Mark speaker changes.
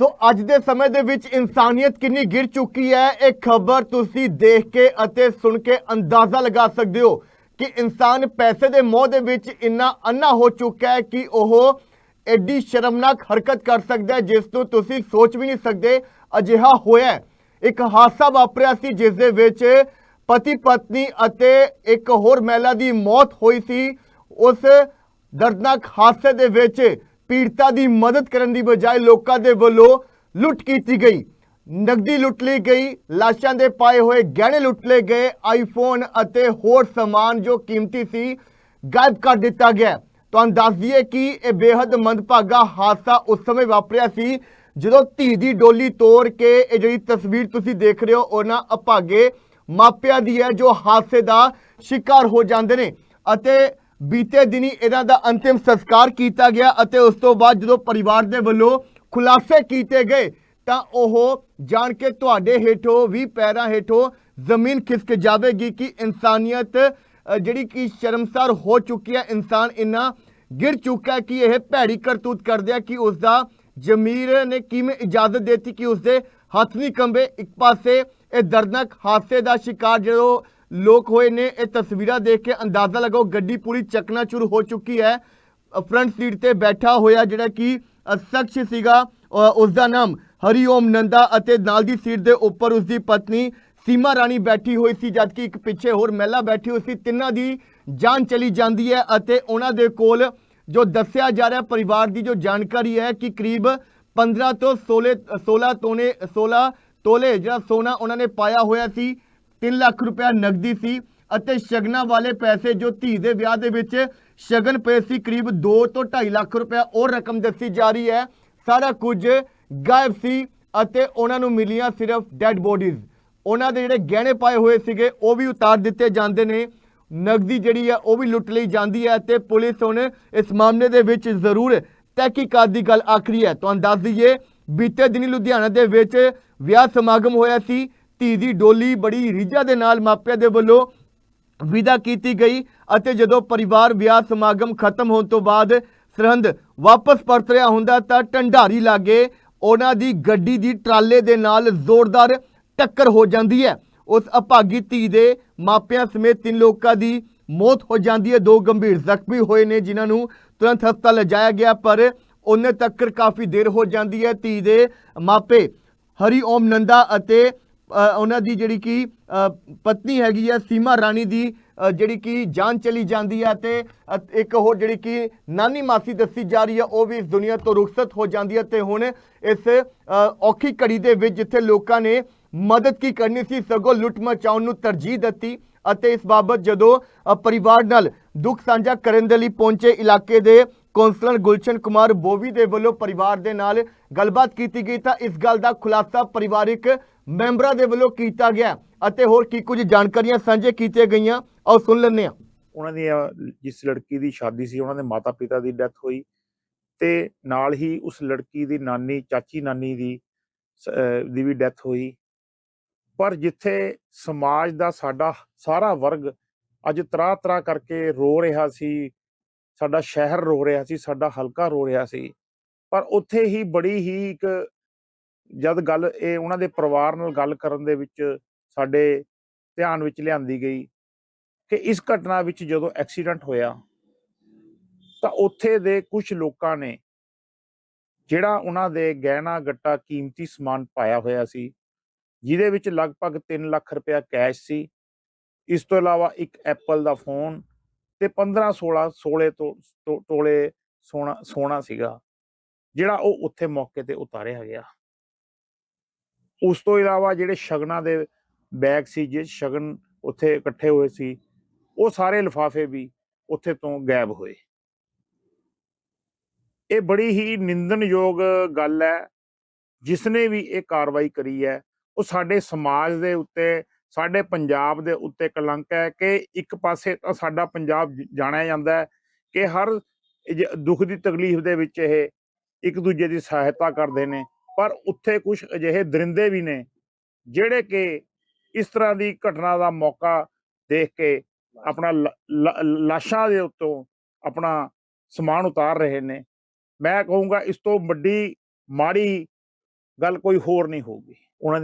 Speaker 1: ਸੋ ਅੱਜ ਦੇ ਸਮੇਂ ਦੇ ਵਿੱਚ ਇਨਸਾਨੀਅਤ ਕਿੰਨੀ ਗਿਰ ਚੁੱਕੀ ਹੈ, ਇਹ ਖਬਰ ਤੁਸੀਂ ਦੇਖ ਕੇ ਅਤੇ ਸੁਣ ਕੇ ਅੰਦਾਜ਼ਾ ਲਗਾ ਸਕਦੇ ਹੋ ਕਿ ਇਨਸਾਨ ਪੈਸੇ ਦੇ ਮੋਹ ਦੇ ਵਿੱਚ ਇੰਨਾ ਅੰਨਾ ਹੋ ਚੁੱਕਾ ਹੈ ਕਿ ਉਹ ਐਡੀ ਸ਼ਰਮਨਾਕ ਹਰਕਤ ਕਰ ਸਕਦਾ ਹੈ, ਜਿਸ ਤੋਂ ਤੁਸੀਂ ਸੋਚ ਵੀ ਨਹੀਂ ਸਕਦੇ, ਅਜਿਹਾ ਹੋਇਆ ਇੱਕ ਹਾਦਸਾ ਵਾਪਰਿਆ ਸੀ, ਜਿਸ ਦੇ ਵਿੱਚ ਪਤੀ ਪਤਨੀ ਅਤੇ ਇੱਕ ਹੋਰ ਮਹਿਲਾ ਦੀ ਮੌਤ ਹੋਈ ਸੀ। ਉਸ ਦਰਦਨਾਕ ਹਾਦਸੇ ਦੇ ਵਿੱਚ ਪੀੜਤਾ ਦੀ ਮਦਦ ਕਰਨ ਦੀ ਬਜਾਏ ਲੋਕਾਂ ਦੇ ਵੱਲੋਂ ਲੁੱਟ ਕੀਤੀ ਗਈ। ਨਗਦੀ ਲੁੱਟ ਲਈ ਗਈ, ਲਾਸ਼ਾਂ ਦੇ ਪਾਏ ਹੋਏ ਗਹਿਣੇ ਲੁੱਟ ਲਏ ਗਏ ਆਈਫੋਨ ਅਤੇ ਹੋਰ ਸਮਾਨ ਜੋ ਕੀਮਤੀ ਸੀ, ਗਾਇਬ ਕਰ ਦਿੱਤਾ ਗਿਆ। ਤੁਹਾਨੂੰ ਦੱਸ ਦਈਏ ਕਿ ਇਹ ਬੇहद ਮੰਦਭਾਗਾ ਹਾਦਸਾ ਉਸ ਸਮੇਂ ਵਾਪਰਿਆ ਸੀ, ਜਦੋਂ ਧੀ ਦੀ ਡੋਲੀ ਤੋੜ ਕੇ ਇਹ ਜਿਹੜੀ ਤਸਵੀਰ ਤੁਸੀਂ ਦੇਖ ਰਹੇ ਹੋ, ਉਹਨਾਂ ਅਭਾਗੇ ਮਾਪਿਆਂ ਦੀ ਹੈ ਜੋ ਹਾਦਸੇ ਦਾ ਸ਼ਿਕਾਰ ਹੋ ਜਾਂਦੇ ਨੇ ਅਤੇ ਬੀਤੇ ਦਿਨੀ ਇਹਨਾਂ ਦਾ ਅੰਤਿਮ ਸੰਸਕਾਰ ਕੀਤਾ ਗਿਆ ਅਤੇ ਉਸ ਤੋਂ ਬਾਅਦ ਜਦੋਂ ਪਰਿਵਾਰ ਦੇ ਵੱਲੋਂ ਖੁਲਾਸੇ ਕੀਤੇ ਗਏ, ਤਾਂ ਉਹ ਜਾਣ ਕੇ ਤੁਹਾਡੇ ਹੇਠੋਂ ਵੀ ਪੈਰਾਂ ਹੇਠੋਂ ਜ਼ਮੀਨ ਖਿਸਕ ਜਾਵੇਗੀ ਕਿ ਇਨਸਾਨੀਅਤ ਜਿਹੜੀ ਕਿ ਸ਼ਰਮਸਾਰ ਹੋ ਚੁੱਕੀ ਹੈ, ਇਨਸਾਨ ਇੰਨਾ ਗਿਰ ਚੁੱਕਾ ਹੈ ਕਿ ਇਹ ਭੈੜੀ ਕਰਤੂਤ ਕਰਦੇ ਆ ਕਿ ਉਸ ਦਾ ਜ਼ਮੀਰ ਨੇ ਕਿਵੇਂ ਇਜਾਜ਼ਤ ਦਿੱਤੀ ਕਿ ਉਸ ਦੇ ਹੱਥ ਨਹੀਂ ਕੰਬੇ। ਇੱਕ ਪਾਸੇ ਇਹ ਦਰਦਨਾਕ ਹਾਦਸੇ ਦਾ ਸ਼ਿਕਾਰ ਜਦੋਂ ਲੋਕ ਹੋਏ ਨੇ ਇਹ ਤਸਵੀਰਾਂ ਦੇਖ ਕੇ ਅੰਦਾਜ਼ਾ ਲਗਾਓ ਗੱਡੀ ਪੂਰੀ ਚਕਨਾਚੂਰ ਹੋ ਚੁੱਕੀ ਹੈ। ਫਰੰਟ ਸੀਟ ਤੇ ਬੈਠਾ ਹੋਇਆ ਜਿਹੜਾ ਕਿ ਸ਼ਖਸ ਸੀਗਾ ਅ, ਉਸ ਦਾ ਨਾਮ ਹਰੀਓਮ ਨੰਦਾ ਅਤੇ ਨਾਲ ਦੀ ਸੀਟ ਦੇ ਉੱਪਰ ਉਸ ਦੀ ਪਤਨੀ ਸੀਮਾ ਰਾਣੀ ਬੈਠੀ ਹੋਈ ਸੀ ਜਦਕਿ ਇੱਕ ਪਿੱਛੇ ਹੋਰ ਮਹਿਲਾ ਬੈਠੀ ਹੋਈ ਸੀ। ਤਿੰਨਾਂ ਦੀ ਜਾਨ ਚਲੀ ਜਾਂਦੀ ਹੈ ਅਤੇ ਉਹਨਾਂ ਦੇ ਕੋਲ ਜੋ ਦੱਸਿਆ ਜਾ ਰਿਹਾ ਪਰਿਵਾਰ ਦੀ ਜੋ ਜਾਣਕਾਰੀ ਹੈ ਕਿ ਕਰੀਬ 15 ਤੋਂ 16 16 ਤੋਨੇ 16 ਤੋਲੇ ਜਿਹੜਾ ਸੋਨਾ ਉਹਨਾਂ ਨੇ ਪਾਇਆ ਹੋਇਆ ਸੀ 3 ਲੱਖ ਰੁਪਇਆ ਨਗਦੀ ਸੀ ਅਤੇ ਸ਼ਗਨਾਂ ਵਾਲੇ ਪੈਸੇ ਜੋ ਧੀ ਦੇ ਵਿਆਹ ਦੇ ਵਿੱਚ ਸ਼ਗਨ ਪਏ ਸੀ, ਕਰੀਬ 2 ਤੋਂ 2.5 ਲੱਖ ਰੁਪਇਆ ਉਹ ਰਕਮ ਦੱਸੀ ਜਾ ਰਹੀ ਹੈ। ਸਾਰਾ ਕੁਝ ਗਾਇਬ ਸੀ ਅਤੇ ਉਹਨਾਂ ਨੂੰ ਮਿਲੀਆਂ ਸਿਰਫ ਡੈੱਡ ਬੋਡੀਜ਼ ਉਹਨਾਂ ਦੇ ਜਿਹੜੇ ਗਹਿਣੇ ਪਾਏ ਹੋਏ ਸੀਗੇ, ਉਹ ਵੀ ਉਤਾਰ ਦਿੱਤੇ ਜਾਂਦੇ ਨੇ। ਨਗਦੀ ਜਿਹੜੀ ਹੈ, ਉਹ ਵੀ ਲੁੱਟ ਲਈ ਜਾਂਦੀ ਹੈ ਤੇ ਪੁਲਿਸ ਹੁਣ ਇਸ ਮਾਮਲੇ ਦੇ ਵਿੱਚ ਜ਼ਰੂਰ ਤਹਿਕੀਕਾਤ ਦੀ ਗੱਲ ਆਖਰੀ ਹੈ। ਤੁਹਾਨੂੰ ਦੱਸ ਦਈਏ, ਬੀਤੇ ਦਿਨੀ ਲੁਧਿਆਣਾ ਦੇ ਵਿੱਚ ਵਿਆਹ ਸਮਾਗਮ ਹੋਇਆ ਸੀ। ਧੀ ਦੀ ਡੋਲੀ ਬੜੀ ਰੀਝਾ ਦੇ ਨਾਲ ਮਾਪਿਆਂ ਦੇ ਵੱਲੋਂ ਵਿਦਾ ਕੀਤੀ ਗਈ ਅਤੇ ਜਦੋਂ ਪਰਿਵਾਰ ਵਿਆਹ ਸਮਾਗਮ ਖਤਮ ਹੋਣ ਤੋਂ ਬਾਅਦ ਸਰਹੰਦ ਵਾਪਸ ਪਰਤ ਰਿਹਾ ਹੁੰਦਾ ਤਾਂ ਢੰਡਾਰੀ ਲਾਗੇ ਉਹਨਾਂ ਦੀ ਗੱਡੀ ਦੀ ਟਰਾਲੇ ਦੇ ਨਾਲ ਜ਼ੋਰਦਾਰ ਟੱਕਰ ਹੋ ਜਾਂਦੀ ਹੈ। ਉਸ ਅਭਾਗੀ ਧੀ ਦੇ ਮਾਪਿਆਂ ਸਮੇਤ ਤਿੰਨ ਲੋਕਾਂ ਦੀ ਮੌਤ ਹੋ ਜਾਂਦੀ ਹੈ। ਦੋ ਗੰਭੀਰ ਜ਼ਖਮੀ ਹੋਏ ਨੇ, ਜਿਨ੍ਹਾਂ ਨੂੰ ਤੁਰੰਤ ਹਸਪਤਾਲ ਲਿਜਾਇਆ ਗਿਆ, ਪਰ ਉਹਨੇ ਤੱਕ ਕਾਫੀ ਦੇਰ ਹੋ ਜਾਂਦੀ ਹੈ। ਧੀ ਦੇ ਮਾਪੇ ਹਰੀ ਓਮ ਨੰਦਾ ਅਤੇ ਉਹਨਾਂ ਦੀ ਜਿਹੜੀ ਕਿ ਪਤਨੀ ਹੈਗੀ ਹੈ ਸੀਮਾ ਰਾਣੀ ਦੀ ਜਿਹੜੀ ਕਿ ਜਾਨ ਚਲੀ ਜਾਂਦੀ ਹੈ ਤੇ ਇੱਕ ਹੋਰ ਜਿਹੜੀ ਕਿ ਨਾਨੀ ਮਾਸੀ ਦੱਸੀ ਜਾ ਰਹੀ ਹੈ ਉਹ ਵੀ ਇਸ ਦੁਨੀਆ ਤੋਂ ਰੁਖਸਤ ਹੋ ਜਾਂਦੀ ਹੈ ਤੇ ਹੁਣ ਇਸ ਔਖੀ ਘੜੀ ਦੇ ਵਿੱਚ ਜਿੱਥੇ ਲੋਕਾਂ ਨੇ ਮਦਦ ਕੀ ਕਰਨੀ ਸੀ, ਸਗੋਂ ਲੁੱਟ ਮਚਾਉਣ ਨੂੰ ਤਰਜੀਹ ਦਿੱਤੀ ਅਤੇ ਇਸ ਬਾਬਤ ਜਦੋਂ ਪਰਿਵਾਰ ਨਾਲ ਦੁੱਖ ਸਾਂਝਾ ਕਰਨ ਦੇ ਲਈ ਪਹੁੰਚੇ ਇਲਾਕੇ ਦੇ ਕੌਂਸਲਰ ਗੁਲਸ਼ਨ ਕੁਮਾਰ ਬੋਵੀ ਦੇ ਵੱਲੋਂ ਪਰਿਵਾਰ ਦੇ ਨਾਲ ਗੱਲਬਾਤ ਕੀਤੀ ਗਈ ਤਾਂ ਇਸ ਗੱਲ ਦਾ ਖੁਲਾਸਾ ਪਰਿਵਾਰਿਕ ਮੈਂਬਰਾਂ ਦੇ ਵੱਲੋਂ ਕੀਤਾ ਗਿਆ ਅਤੇ ਹੋਰ ਕੀ ਕੁਝ ਜਾਣਕਾਰੀਆਂ ਸਾਂਝੇ ਕੀਤੀਆਂ ਗਈਆਂ, ਆਓ ਸੁਣ ਲੈਂਦੇ ਹਾਂ।
Speaker 2: ਉਹਨਾਂ ਦੀ ਜਿਸ ਲੜਕੀ ਦੀ ਸ਼ਾਦੀ ਸੀ, ਉਹਨਾਂ ਦੇ ਮਾਤਾ ਪਿਤਾ ਦੀ ਡੈਥ ਹੋਈ ਤੇ ਨਾਲ ਹੀ ਉਸ ਲੜਕੀ ਦੀ ਨਾਨੀ, ਚਾਚੀ ਨਾਨੀ ਦੀ ਦੀ ਵੀ ਡੈਥ ਹੋਈ। ਪਰ ਜਿੱਥੇ ਸਮਾਜ ਦਾ ਸਾਡਾ ਸਾਰਾ ਵਰਗ ਅੱਜ ਤਰਾ ਤਰਾ ਕਰਕੇ ਰੋ ਰਿਹਾ ਸੀ ਸਾਡਾ ਸ਼ਹਿਰ ਰੋ ਰਿਹਾ ਸੀ, ਸਾਡਾ ਹਲਕਾ ਰੋ ਰਿਹਾ ਸੀ। ਪਰ ਉੱਥੇ ਹੀ ਬੜੀ ਹੀ ਇੱਕ ਜਦ ਗੱਲ ਇਹ ਉਹਨਾਂ ਦੇ ਪਰਿਵਾਰ ਨਾਲ ਗੱਲ ਕਰਨ ਦੇ ਵਿੱਚ ਸਾਡੇ ਧਿਆਨ ਵਿੱਚ ਲਿਆਂਦੀ ਗਈ ਕਿ ਇਸ ਘਟਨਾ ਵਿੱਚ ਜਦੋਂ ਐਕਸੀਡੈਂਟ ਹੋਇਆ ਤਾਂ ਉੱਥੇ ਦੇ ਕੁਝ ਲੋਕਾਂ ਨੇ ਜਿਹੜਾ ਉਹਨਾਂ ਦੇ ਗਹਿਣਾ ਗੱਟਾ ਕੀਮਤੀ ਸਮਾਨ ਪਾਇਆ ਹੋਇਆ ਸੀ, ਜਿਹਦੇ ਵਿੱਚ ਲਗਭਗ 3 ਲੱਖ ਰੁਪਇਆ ਕੈਸ਼ ਸੀ। ਇਸ ਤੋਂ ਇਲਾਵਾ ਇੱਕ ਐਪਲ ਦਾ ਫੋਨ ਤੇ 15 16 16 ਤੋਂ, ਤੋਂ- ਸੋਨਾ ਸੋਨਾ ਸੀਗਾ, ਜਿਹੜਾ ਉਹ ਉੱਥੇ ਮੌਕੇ ਤੇ ਉਤਾਰਿਆ ਗਿਆ। ਉਸ ਤੋਂ ਇਲਾਵਾ ਜਿਹੜੇ ਸ਼ਗਨਾਂ ਦੇ ਬੈਗ ਸੀ, ਜਿਸ ਸ਼ਗਨ ਉੱਥੇ ਇਕੱਠੇ ਹੋਏ ਸੀ, ਉਹ ਸਾਰੇ ਲਿਫਾਫੇ ਵੀ ਉੱਥੇ ਤੋਂ ਗਾਇਬ ਹੋਏ। ਇਹ ਬੜੀ ਹੀ ਨਿੰਦਨਯੋਗ ਗੱਲ ਹੈ ਜਿਸ ਨੇ ਵੀ ਇਹ ਕਾਰਵਾਈ ਕਰੀ ਹੈ, ਉਹ ਸਾਡੇ ਸਮਾਜ ਦੇ ਉੱਤੇ ਸਾਡੇ ਪੰਜਾਬ ਦੇ ਉੱਤੇ ਕਲੰਕ ਹੈ ਕਿ ਇੱਕ ਪਾਸੇ ਤਾਂ ਸਾਡਾ ਪੰਜਾਬ ਜਾਣਿਆ ਜਾਂਦਾ ਹੈ ਕਿ ਹਰ ਦੁੱਖ ਦੀ ਤਕਲੀਫ ਦੇ ਵਿੱਚ ਇਹ ਇੱਕ ਦੂਜੇ ਦੀ ਸਹਾਇਤਾ ਕਰਦੇ ਨੇ, ਪਰ ਉੱਥੇ ਕੁਝ ਅਜਿਹੇ ਦਰਿੰਦੇ ਵੀ ਨੇ ਜਿਹੜੇ ਕਿ ਇਸ ਤਰ੍ਹਾਂ ਦੀ ਘਟਨਾ ਦਾ ਮੌਕਾ ਦੇਖ ਕੇ ਆਪਣਾ ਲ- ਲਾਸ਼ਾਂ ਦੇ ਉੱਤੋਂ ਆਪਣਾ ਸਮਾਨ ਉਤਾਰ ਰਹੇ ਨੇ। ਮੈਂ ਕਹੂੰਗਾ ਇਸ ਤੋਂ ਵੱਡੀ ਮਾੜੀ ਗੱਲ ਕੋਈ ਹੋਰ ਨਹੀਂ ਹੋਊਗੀ। ਉਹਨਾਂ